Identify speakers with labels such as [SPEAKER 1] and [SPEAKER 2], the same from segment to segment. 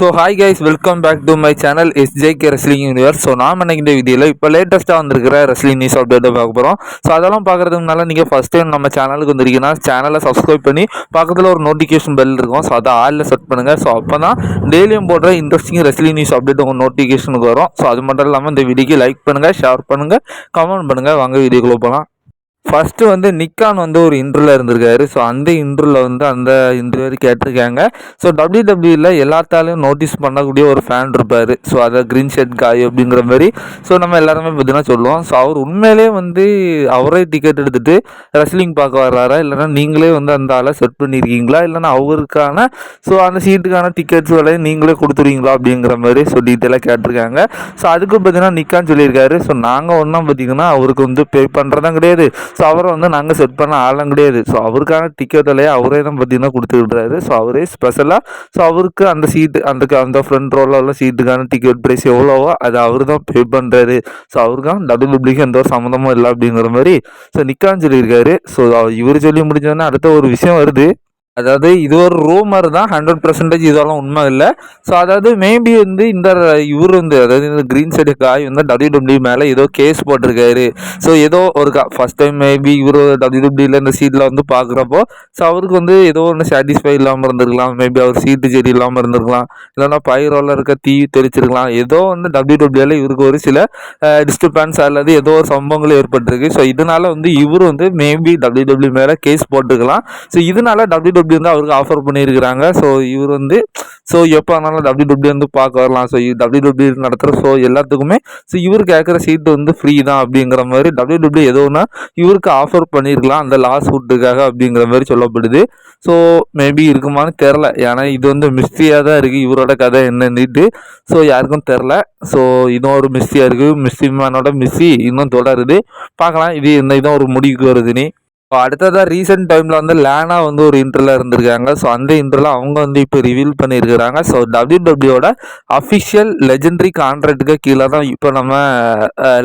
[SPEAKER 1] So hi guys welcome back to my channel S JK wrestling universe so நாம் நினைக்கிற இந்த வீடியோவில் இப்போ லேட்டஸ்ட்டாக வந்திருக்கிற ரெஸ்லிங் நியூஸ் அப்டேட்டை பார்க்க போகிறோம் ஸோ அதெல்லாம் பார்க்குறதுக்கு முன்னால் நீங்கள் ஃபஸ்ட் டைம் நம்ம சேனலுக்கு வந்திருக்கீங்கன்னா சேனலை சப்ஸ்கிரைப் பண்ணி பக்கத்தில் ஒரு நோட்டிஃபிகேஷன் பெல் இருக்கும். ஸோ அதை ஆளில் செட் பண்ணுங்கள் ஸோ அப்போ தான் டெய்லியும் போடுற இன்ட்ரெஸ்டிங் ரெஸ்லிங் நியூஸ் அப்டேட் உங்கள் நோட்டிஃபிகேஷனுக்கு வரும். ஸோ அது மட்டும் இல்லாமல் இந்த வீடியோக்கு லைக் பண்ணுங்கள் ஷேர் பண்ணுங்கள் கமெண்ட் பண்ணுங்கள் வாங்க வீடியோக்குள்ளே போகலாம் ஃபஸ்ட்டு வந்து நிக்கான் வந்து ஒரு இன்டர்வியூவில் இருந்திருக்காரு. ஸோ அந்த இன்டர்வியூவில் வந்து அந்த இன்டர்வியூ கேட்டிருக்காங்க. ஸோ டபிள்யூ டபிள்யூவில் எல்லாத்தாலையும் நோட்டீஸ் பண்ணக்கூடிய ஒரு ஃபேன் இருப்பார். ஸோ அதை க்ரீன் ஷர்ட் காய் அப்படிங்கிற மாதிரி. ஸோ நம்ம எல்லாருமே பார்த்தீங்கன்னா சொல்லுவோம். ஸோ அவர் உண்மையிலே வந்து அவரே டிக்கெட் எடுத்துகிட்டு ரெஸ்லிங் பார்க்க வர்றாரா? இல்லைனா நீங்களே வந்து அந்த ஆளை செட் பண்ணியிருக்கீங்களா இல்லைனா அவருக்கான ஸோ அந்த சீட்டுக்கான டிக்கெட்ஸ் விலையை நீங்களே கொடுத்துருவீங்களா? அப்படிங்கிற மாதிரி ஸோ டீட்டெயிலாக கேட்டிருக்காங்க. ஸோ அதுக்கு பார்த்தீங்கன்னா நிக்கான்னு சொல்லியிருக்காரு. ஸோ நாங்கள் ஒன்றா பார்த்தீங்கன்னா அவருக்கு வந்து பே பண்ணுறதான் கிடையாது. ஸோ அவரை வந்து நாங்கள் செட் பண்ண ஆளும் கிடையாது. ஸோ அவருக்கான டிக்கெட் விலையை அவரே தான் பார்த்தீங்கன்னா கொடுத்துக்கிட்டுறாரு ஸோ அவரே ஸ்பெஷலாக ஸோ அவருக்கு அந்த சீட்டு அந்த அந்த ஃப்ரண்ட் ரோலெல்லாம் சீட்டுக்கான டிக்கெட் ப்ரைஸ் எவ்வளோவோ அது அவர் தான் பே பண்ணுறாரு ஸோ அவருக்கும் டபிள்யூபிள்யூக்கு எந்த ஒரு சம்மந்தமும் இல்லை அப்படிங்கிற மாதிரி ஸோ நிக்கான்னு சொல்லியிருக்காரு. ஸோ இவர் சொல்லி முடிஞ்சோடனே அடுத்த ஒரு விஷயம் வருது. அதாவது இது ஒரு ரூமர் தான் ஹண்ட்ரட் பர்சன்டேஜ் இதெல்லாம் உண்மை இல்லை. ஸோ அதாவது மேபி வந்து இந்த இவர் வந்து அதாவது இந்த க்ரீன் சைடு காய் வந்து டபிள்யூ டபிள்யூ மேலே ஏதோ கேஸ் போட்டிருக்காரு. ஸோ ஏதோ ஒரு கா ஃபஸ்ட் டைம் மேபி இவர் டபிள்யூ டபிள்யூல இந்த சீட்டில் வந்து பார்க்குறப்போ ஸோ அவருக்கு வந்து ஏதோ ஒன்று சாட்டிஸ்ஃபை இல்லாமல் இருந்திருக்கலாம். மேபி அவர் சீட்டு செடி இல்லாமல் இருந்திருக்கலாம். இல்லைன்னா பயிரோல இருக்க தீ தெரிச்சிருக்கலாம் ஏதோ வந்து டபிள்யூ டபிள்யூல இவருக்கு ஒரு சில டிஸ்டர்பன்ஸ் அல்லது ஏதோ ஒரு சம்பவங்கள் ஏற்பட்டிருக்கு. ஸோ இதனால வந்து இவர் வந்து மேபி டபிள்யூ டபிள்யூ மேலே கேஸ் போட்டிருக்கலாம். ஸோ இதனால டபிள்யூ டபிள்யூ வந்து அவருக்கு ஆஃபர் பண்ணியிருக்கிறாங்க. ஸோ இவர் வந்து ஸோ எப்போ ஆனாலும் டபிள்யூ டபிள்யூ வந்து பார்க்க வரலாம். ஸோ டபிள்யூ டபிள்யூ நடத்துகிற ஷோ எல்லாத்துக்குமே ஸோ இவர் கேட்குற சீட்டு வந்து ஃப்ரீ தான் அப்படிங்கிற மாதிரி டபிள்யூ டபிள்யூ ஏதோ இவருக்கு ஆஃபர் பண்ணியிருக்கலாம். அந்த லாஸ் ஃபுட்டுக்காக அப்படிங்கிற மாதிரி சொல்லப்படுது. ஸோ மேபி இருக்குமான்னு தெரில ஏன்னா இது வந்து மிஸ்ட்ரியாக தான் இருக்குது இவரோட கதை என்னன்னுட்டு. ஸோ யாருக்கும் தெரில ஸோ இதுவும் ஒரு மிஸ்ட்ரியாக இருக்குது மிஸ்ட்ரி மேனோட மிஸ்ஸி இன்னும் தொடருது. பார்க்கலாம். இது என்ன இதுதான் ஒரு முடிவுக்கு வருதுன்னு அடுத்ததாக ரீசெண்ட் டைமில் வந்து லேனா வந்து ஒரு இன்டர்வில் இருந்திருக்காங்க. ஸோ அந்த இன்டர்வில் அவங்க வந்து இப்போ ரிவீல் பண்ணியிருக்கிறாங்க. ஸோ டபிள்யூ டபிள்யூட அஃபிஷியல் லெஜெண்டரி கான்ட்ராக்ட்டுக்கு கீழே தான் இப்போ நம்ம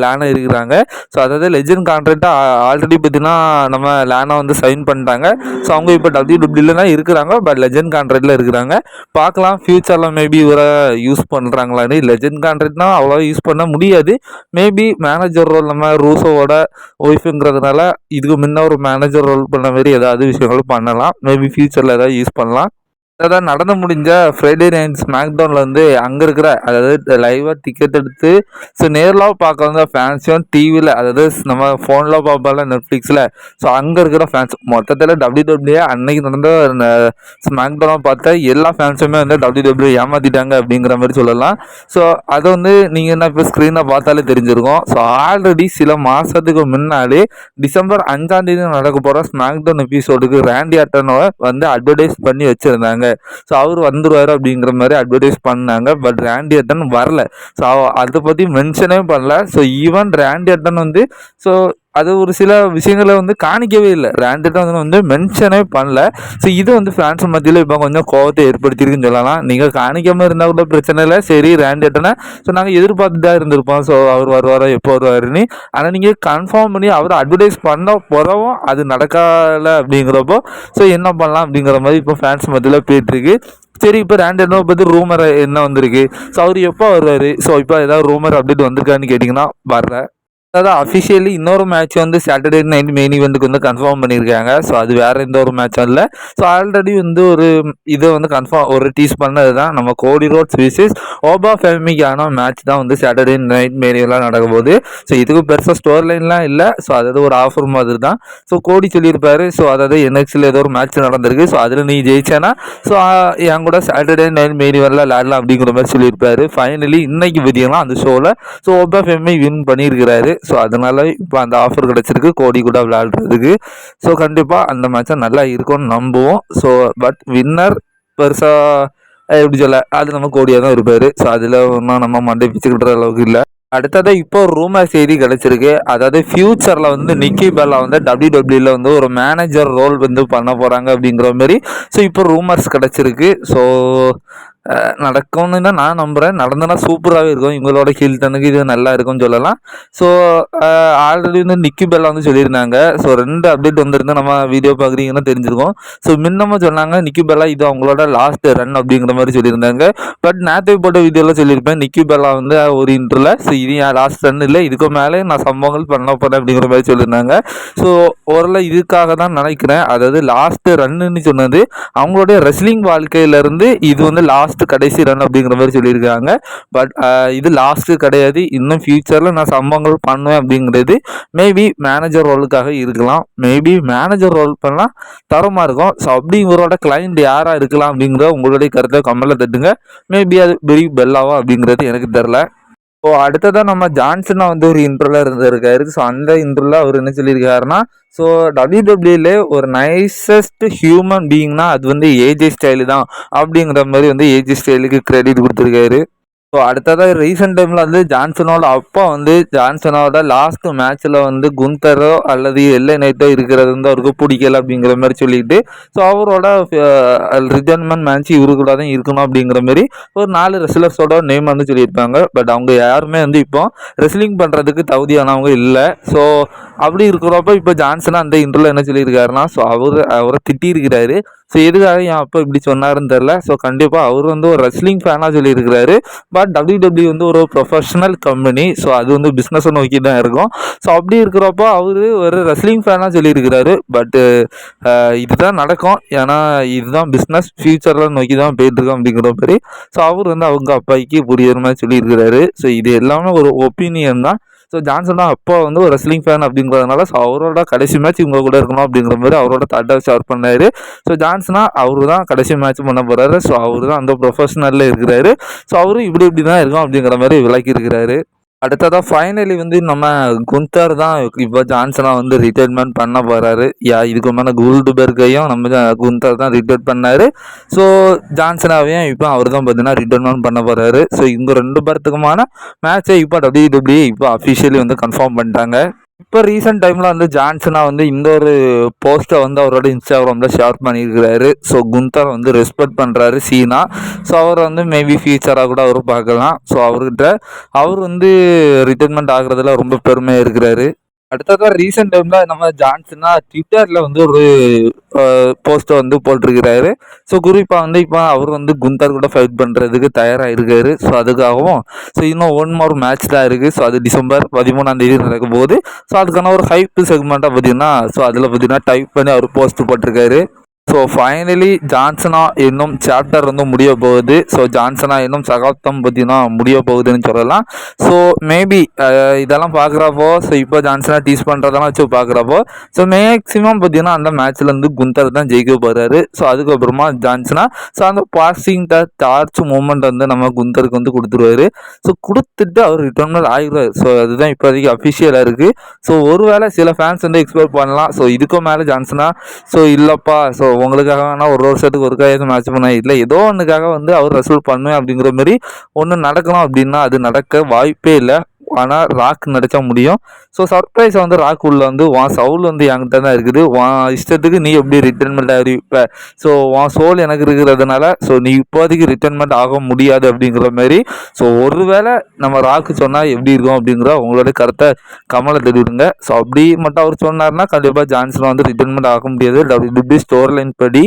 [SPEAKER 1] லேனா இருக்கிறாங்க. ஸோ அதாவது லெஜெண்ட் கான்ட்ராக்டாக ஆல்ரெடி பார்த்தீங்கன்னா நம்ம லேனா வந்து சைன் பண்ணிட்டாங்க. ஸோ அவங்க இப்போ டபிள்யூ டபிள்யூல தான் இருக்கிறாங்க. பட் லெஜெண்ட் கான்ட்ராக்டில் இருக்கிறாங்க. பார்க்கலாம். ஃப்யூச்சரில் மேபி இவரை யூஸ் பண்ணுறாங்களான்னு லெஜெண்ட் கான்ட்ராக்ட்னா அவ்வளோ யூஸ் பண்ண முடியாது. மேபி மேனேஜர் ரோல் நம்ம ரூசோவோட ஒய்ஃபுங்கிறதுனால இதுக்கு முன்ன ஒரு மே மேனேஜர் ரோல் பண்ண மாதிரி ஏதாவது விஷயங்களும் பண்ணலாம். மேபி ஃபியூச்சரில் ஏதாவது யூஸ் பண்ணலாம். அதான் நடந்து முடிஞ்ச ஃப்ரைடே நைட் ஸ்மாக்டவுனில் வந்து அங்கே இருக்கிற அதாவது லைவாக டிக்கெட் எடுத்து ஸோ நேரில் பார்க்க ஃபேன்ஸும் டிவியில் அதாவது நம்ம ஃபோனில் பார்ப்பால நெட்ஃப்ளிக்ஸில் ஸோ அங்கே இருக்கிற ஃபேன்ஸ் மொத்தத்தில் டபிள்யூ டபிள்யூ அன்னைக்கு நடந்த ஸ்மாக்டவுனாக பார்த்தா எல்லா ஃபேன்ஸுமே வந்து டபிள்யூ டபிள்யூ ஏமாற்றிட்டாங்க அப்படிங்கிற மாதிரி சொல்லலாம். ஸோ அதை வந்து நீங்கள் என்ன இப்போ ஸ்க்ரீனை பார்த்தாலே தெரிஞ்சிருக்கும். ஸோ ஆல்ரெடி சில மாதத்துக்கு முன்னாடி டிசம்பர் அஞ்சாம் தேதி நடக்க போகிற ஸ்மாக்டவுன் எபிசோடுக்கு ரேண்டி அட்டனோ வந்து அட்வர்டைஸ் பண்ணி வச்சுருந்தாங்க. ஸோ அவர் வந்துடுவார் அப்படிங்கிற மாதிரி அட்வர்டைஸ் பண்ணாங்க. பட் ரேண்டி அட்டன் வரல. ஸோ அதை பற்றி மென்ஷனே பண்ணல. ஸோ ஈவன் ரேண்டி அட்டன் வந்து ஸோ அது ஒரு சில விஷயங்களை வந்து காணிக்கவே இல்லை. ரேண்டட்டாக வந்து வந்து மென்ஷனே பண்ணல. ஸோ இது வந்து ஃபேன்ஸ் மத்தியில் இப்போ கொஞ்சம் கோவத்தை ஏற்படுத்தியிருக்குன்னு சொல்லலாம். நீங்கள் காணிக்காமல் இருந்தால் கூட பிரச்சனை இல்லை. சரி ரேண்டட்டனா ஸோ நாங்கள் எதிர்பார்த்து தான் இருந்திருப்போம். ஸோ அவர் வருவாரோ எப்போ வருவாருன்னு ஆனால் நீங்கள் கன்ஃபார்ம் பண்ணி அவர் அட்வர்டைஸ் பண்ண பிறவும் அது நடக்கலை அப்படிங்கிறப்போ ஸோ என்ன பண்ணலாம் அப்படிங்கிற மாதிரி இப்போ ஃபேன்ஸ் மத்தியில் போயிட்டுருக்கு. சரி இப்போ ரேண்டனோ பற்றி ரூமர் என்ன வந்திருக்கு? ஸோ அவர் எப்போ வருவார்? ஸோ இப்போ ஏதாவது ரூமர் அப்டேட் வந்திருக்கான்னு கேட்டிங்கன்னா வரல. அதாவது அஃபிஷியலி இன்னொரு மேட்ச் வந்து சாட்டர்டே நைட் மெயின் இவெண்ட்டுக்கு வந்து கன்ஃபார்ம் பண்ணியிருக்காங்க. ஸோ அது வேறு எந்த ஒரு மேட்சும் இல்லை. ஸோ ஆல்ரெடி வந்து ஒரு இதை வந்து கன்ஃபார்ம் ஒரு டீஸ் பண்ணது தான் நம்ம கோடி ரோட்ஸ் விசிஸ் ஓபா ஃபேமிக்கான மேட்ச் தான் வந்து சாட்டர்டே நைட் மெயின் நடக்கும் நடக்க போகுது. ஸோ இதுக்கு பெருசாக ஸ்டோர் லைன்லாம் இல்லை ஸோ அதாவது ஒரு ஆஃபர் மாதிரி தான் ஸோ கோடி சொல்லியிருப்பாரு ஸோ அதாவது என்எக்ஸில் ஏதோ ஒரு மேட்ச் நடந்திருக்கு. ஸோ அதில் நீ ஜெயிச்சேன்னா ஸோ என் கூட சாட்டர்டே நைட் மெயின் இவெண்ட்டில் விளையாடலாம் அப்படிங்கிற மாதிரி சொல்லியிருப்பாரு. ஃபைனலி இன்னைக்கு பார்த்தீங்கன்னா அந்த ஷோவில் ஸோ ஓபா ஃபேமி வின் பண்ணியிருக்கிறாரு. ஸோ அதனால் இப்போ அந்த ஆஃபர் கிடச்சிருக்கு. கோடி கூட விளையாடுறதுக்கு. ஸோ கண்டிப்பாக அந்த மேட்சை நல்லா இருக்கும்னு நம்புவோம். ஸோ பட் வின்னர் பெருசாக எப்படி சொல்ல? அது நம்ம கோடியாக தான் இருப்பார். ஸோ அதில் ஒன்றும் நம்ம மண்டை பிச்சுக்கிற அளவுக்கு இல்லை. அடுத்தது இப்போ ரூமர் செய்தி கிடச்சிருக்கு. அதாவது ஃப்யூச்சரில் வந்து நிக்கி பெல்லா வந்து டபிள்யூ டபிள்யூவில் வந்து ஒரு மேனேஜர் ரோல் வந்து பண்ண போகிறாங்க அப்படிங்கிற மாதிரி. ஸோ இப்போ ரூமர்ஸ் கிடச்சிருக்கு. ஸோ நடக்கும்னு தான் நான் நம்புகிறேன் நடந்தனா சூப்பராகவே இருக்கும். இவங்களோட ஹில்டனுக்கு இது நல்லா இருக்கும்னு சொல்லலாம். ஸோ ஆல்ரெடி வந்து நிக்கி பெல்லா வந்து சொல்லியிருந்தாங்க. ஸோ ரெண்டு அப்டேட் வந்திருந்தால் நம்ம வீடியோ பார்க்குறீங்கன்னா தெரிஞ்சிருக்கும். ஸோ மின்னமாக சொன்னாங்க நிக்கி பெல்லா இது அவங்களோட லாஸ்ட் ரன் அப்படிங்கிற மாதிரி சொல்லியிருந்தாங்க. பட் நேற்று போட்ட வீடியோவில் சொல்லியிருப்பேன் நிக்கி பெல்லா வந்து ஒரு இன்டர்வில் ஸோ இது என் லாஸ்ட் ரன் இல்லை இதுக்கு மேலே நான் சம்பவங்கள் பண்ண போகிறேன் அப்படிங்கிற மாதிரி சொல்லியிருந்தாங்க. ஸோ ஓரளவு இதுக்காக தான் நினைக்கிறேன். அதாவது லாஸ்ட் ரன்னுன்னு சொன்னது அவங்களுடைய ரெஸ்லிங் வாழ்க்கையிலேருந்து இது வந்து லாஸ்ட் கடைசி ரன் அப்படிங்கிற மாதிரி சொல்லியிருக்காங்க. பட் இது லாஸ்ட்டு கிடையாது. இன்னும் ஃப்யூச்சரில் நான் சம்பவங்கள் பண்ணுவேன் அப்படிங்கிறது மேபி மேனேஜர் ரோலுக்காக இருக்கலாம். மேபி மேனேஜர் ரோல் பண்ணால் தரமாக இருக்கும். ஸோ அப்படி இவரோட கிளைண்ட் யாராக இருக்கலாம் அப்படிங்கிற உங்களுடைய கருத்தை கம்மலில் தட்டுங்க. மேபி அது பெரிய பெல்லாவா அப்படிங்கிறது எனக்கு தெரில. ஸோ அடுத்ததாக நம்ம ஜான்சனா வந்து ஒரு இன்ட்ரோல இருந்திருக்காரு. ஸோ அந்த இன்ட்ரோல அவர் என்ன சொல்லியிருக்காருன்னா ஸோ டபிள்யூடபிள்யூல ஒரு நைசஸ்ட் ஹியூமன் பீயிங்னா அது வந்து ஏஜே ஸ்டைலு தான். அப்படிங்கிற மாதிரி வந்து ஏஜே ஸ்டைலுக்கு கிரெடிட் கொடுத்துருக்காரு. ஸோ அடுத்ததாக ரீசெண்ட் டைமில் வந்து ஜான்சனோட அப்பா வந்து ஜான்சனோட லாஸ்ட் மேட்ச்சில் வந்து குந்தரோ அல்லது எல்லை நைட்டோ இருக்கிறது வந்து அவருக்கு பிடிக்கல அப்படிங்கிற மாதிரி சொல்லிட்டு ஸோ அவரோட ரிட்டர்ன்மெண்ட் மேட்ச் இவரு கூட தான் இருக்கணும் அப்படிங்கிற மாதிரி ஒரு நாலு ரெஸ்லர்ஸோட நேம் வந்து சொல்லியிருப்பாங்க. பட் அவங்க யாருமே வந்து இப்போ ரெஸ்லிங் பண்ணுறதுக்கு தகுதியானவங்க இல்லை. ஸோ அப்படி இருக்கிறப்ப இப்போ ஜான்சன் அந்த இன்டர்வியூவில் என்ன சொல்லியிருக்காருன்னா ஸோ அவர் அவரை திட்டியிருக்கிறாரு. ஸோ எதுக்காக என் அப்பா இப்படி சொன்னாருன்னு தெரில ஸோ கண்டிப்பாக அவர் வந்து ஒரு ரெஸ்லிங் ஃபேனாக சொல்லியிருக்கிறாரு. பட் டபிள்யூ டபிள்யூ வந்து ஒரு ப்ரொஃபஷனல் கம்பெனி ஸோ அது வந்து பிஸ்னஸை நோக்கி தான் இருக்கும். ஸோ அப்படி இருக்கிறப்போ அவர் ஒரு ரெஸ்லிங் ஃபேனாக சொல்லியிருக்கிறாரு. பட்டு இதுதான் நடக்கும். ஏன்னா இதுதான் பிஸ்னஸ் ஃப்யூச்சரில் நோக்கி தான் போயிட்டுருக்கோம் அப்படிங்கிற மாதிரி. ஸோ அவர் வந்து அவங்க அப்பாய்க்கு புரியுற மாதிரி சொல்லியிருக்கிறாரு. ஸோ இது எல்லாமே ஒரு ஒப்பீனியன் தான். ஸோ ஜான்சனா அப்போ வந்து ஒரு ரெஸ்லிங் ஃபேன் அப்படிங்கிறதுனால ஸோ அவரோட கடைசி மேட்ச் இவங்க கூட இருக்கணும் அப்படிங்கிற மாதிரி அவரோட தட்டை ஷேர் பண்ணார். ஸோ ஜான்சனா அவரு தான் கடைசி மேட்ச் பண்ண போகிறாரு ஸோ அவர் தான் அந்த ப்ரொஃபஷனலில் இருக்கிறாரு. ஸோ அவரும் இப்படி இப்படி தான் இருக்கும் அப்படிங்கிற மாதிரி விளக்கி இருக்கிறாரு அடுத்ததாக ஃபைனலி வந்து நம்ம குந்தர் தான் இப்போ ஜான்சனாக வந்து ரிட்டைர்மெண்ட் பண்ண போகிறாரு யா இதுக்கு மேலே கோல்டுபெர்கையும் நம்ம குந்தர் தான் ரிட்டையர் பண்ணார். ஸோ ஜான்சனாவையும் இப்போ அவர் தான் பார்த்தீங்கன்னா ரிட்டைர்மெண்ட் பண்ண போகிறாரு ஸோ இங்கே ரெண்டு பேர்த்துக்குமான மேட்சை இப்போ டபிள்யூ டபிள்யூ இப்போ அஃபிஷியலி வந்து கன்ஃபார்ம் பண்ணிட்டாங்க. இப்போ ரீசெண்ட் டைமில் வந்து ஜான்சனா வந்து இந்த ஒரு போஸ்ட்டை வந்து அவரோட இன்ஸ்டாகிராமில் ஷேர் பண்ணியிருக்கிறாரு. ஸோ குந்தர் வந்து ரெஸ்பெக்ட் பண்ணுறாரு சீனா. ஸோ அவர் வந்து மேபி ஃபியூச்சராக கூட அவர் பார்க்கலாம். ஸோ அவர்கிட்ட அவர் வந்து ரிட்டைர்மெண்ட் ஆகுறதுல ரொம்ப பெருமையாக இருக்கிறாரு. அடுத்ததாக ரீசெண்ட் டைமில் நம்ம ஜான்சனா ட்விட்டரில் வந்து ஒரு போஸ்ட்டை வந்து போட்டிருக்கிறாரு. ஸோ குறிப்பாக வந்து இப்போ அவர் வந்து குந்தர் கூட ஃபைட் பண்ணுறதுக்கு தயாராக இருக்காரு ஸோ அதுக்காகவும் ஸோ இன்னும் ஒன் மோர் மேட்ச் தான் இருக்குது ஸோ அது டிசம்பர் பதிமூணாம் தேதி நடக்கும் போது ஸோ அதுக்கான ஒரு ஹைப் செக்மெண்ட்டாக பார்த்தீங்கன்னா ஸோ அதில் பார்த்தீங்கன்னா டைப் பண்ணி அவர் போஸ்ட் போட்டிருக்காரு. ஸோ ஃபைனலி ஜான்சனா என்னும் சாப்டர் வந்து முடிய போகுது. ஸோ ஜான்சனா என்னும் சகாப்தம் பார்த்தீங்கன்னா முடிய போகுதுன்னு சொல்லலாம். ஸோ மேபி இதெல்லாம் பார்க்குறப்போ ஸோ இப்போ ஜான்சனா டீஸ் பண்ணுறதெல்லாம் வச்சு பார்க்குறப்போ ஸோ மேக்ஸிமம் பார்த்தீங்கன்னா அந்த மேட்ச்சில் வந்து குந்தர் தான் ஜெயிக்க போகிறாரு ஸோ அதுக்கப்புறமா ஜான்சனா ஸோ அந்த பாசிங் த டார்ச் மூமெண்ட் வந்து நம்ம குந்தருக்கு வந்து கொடுத்துருவாரு. ஸோ கொடுத்துட்டு அவர் ரிட்டர்ன் ஆகிடுவார் ஸோ அதுதான் இப்போதைக்கு அஃபிஷியலாக இருக்குது ஸோ ஒருவேளை சில ஃபேன்ஸ் வந்து எக்ஸ்பெக்ட் பண்ணலாம். ஸோ இதுக்கும் மேலே ஜான்சனா ஸோ இல்லைப்பா. ஸோ உங்களுக்காக வேணால் ஒரு வருஷத்துக்கு ஒரு கையாவது மேட்ச் பண்ண? இல்லை ஏதோ ஒன்றுக்காக வந்து அவர் ரசூல் பண்ணுவேன் அப்படிங்கிற மாதிரி ஒன்று நடக்கணும் அப்படின்னா அது நடக்க வாய்ப்பே இல்லை. ஆனால் ராக் நடிச்சா முடியும். ஸோ சர்ப்ரைஸ் வந்து ராக் உள்ள வந்து உன் சவுல் வந்து என்கிட்ட தான் இருக்குது. உன் இஷ்டத்துக்கு நீ எப்படி ரிட்டர்ன்மெண்ட் அறிவிப்ப? ஸோ உன் சோல் எனக்கு இருக்கிறதுனால ஸோ நீ இப்போதைக்கு ரிட்டர்ன்மெண்ட் ஆக முடியாது அப்படிங்கிற மாதிரி. ஸோ ஒருவேளை நம்ம ராக்கு சொன்னால் எப்படி இருக்கும் அப்படிங்கிற உங்களோட கருத்தை கமலை தெரிவிடுங்க ஸோ அப்படி மட்டும் அவர் சொன்னார்னா கண்டிப்பாக ஜான்சன் வந்து ரிட்டர்ன்மெண்ட் ஆக முடியாது. டபிள்யூ ஸ்டோர் லைன் படி.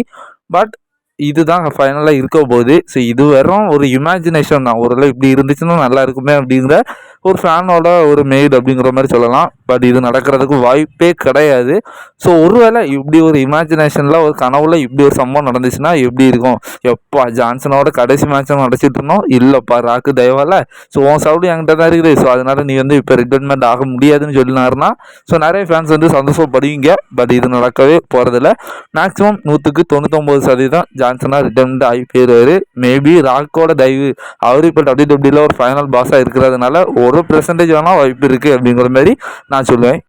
[SPEAKER 1] பட் இதுதான் ஃபைனலாக இருக்க போகுது. ஸோ இது வெறும் ஒரு இமேஜினேஷன் தான். ஓரளவு இப்படி இருந்துச்சுன்னா நல்லா இருக்குமே அப்படிங்கிற ஒரு ஃபேனோட ஒரு மெய்டு அப்படிங்கிற மாதிரி சொல்லலாம். பட் இது நடக்கிறதுக்கு வாய்ப்பே கிடையாது. ஸோ ஒருவேளை இப்படி ஒரு இமேஜினேஷனில் ஒரு கனவுல இப்படி ஒரு சம்பவம் நடந்துச்சுன்னா எப்படி இருக்கும்? எப்பா ஜான்சனோட கடைசி மேட்சம் நடச்சிட்டு இருந்தோம். இல்லைப்பா ராக்கு தயவால ஸோ உன் சவுடு என்கிட்ட தான் இருக்குது. ஸோ அதனால நீ வந்து இப்போ ரிட்டர்ன்மெண்ட் ஆக முடியாதுன்னு சொல்லினாருன்னா ஸோ நிறைய ஃபேன்ஸ் வந்து சந்தோஷப்படுவீங்க. பட் இது நடக்கவே போகிறதில்ல மேக்ஸிமம் நூற்றுக்கு தொண்ணூத்தொம்பது சதவீதம் ஜான்சனாக ரிட்டர்மெண்ட் ஆகி போயிடுவார் மேபி ராக்கோட தயவு. அவர் இப்போ டபிள்யூ டபிள்யூல ஒரு ஃபைனல் பாஸாக இருக்கிறதுனால ஒரு பெர்சன்டேஜ் வேணால் வாய்ப்பு இருக்குது அப்படிங்கிற மாதிரி நான் சொல்லுவேன்.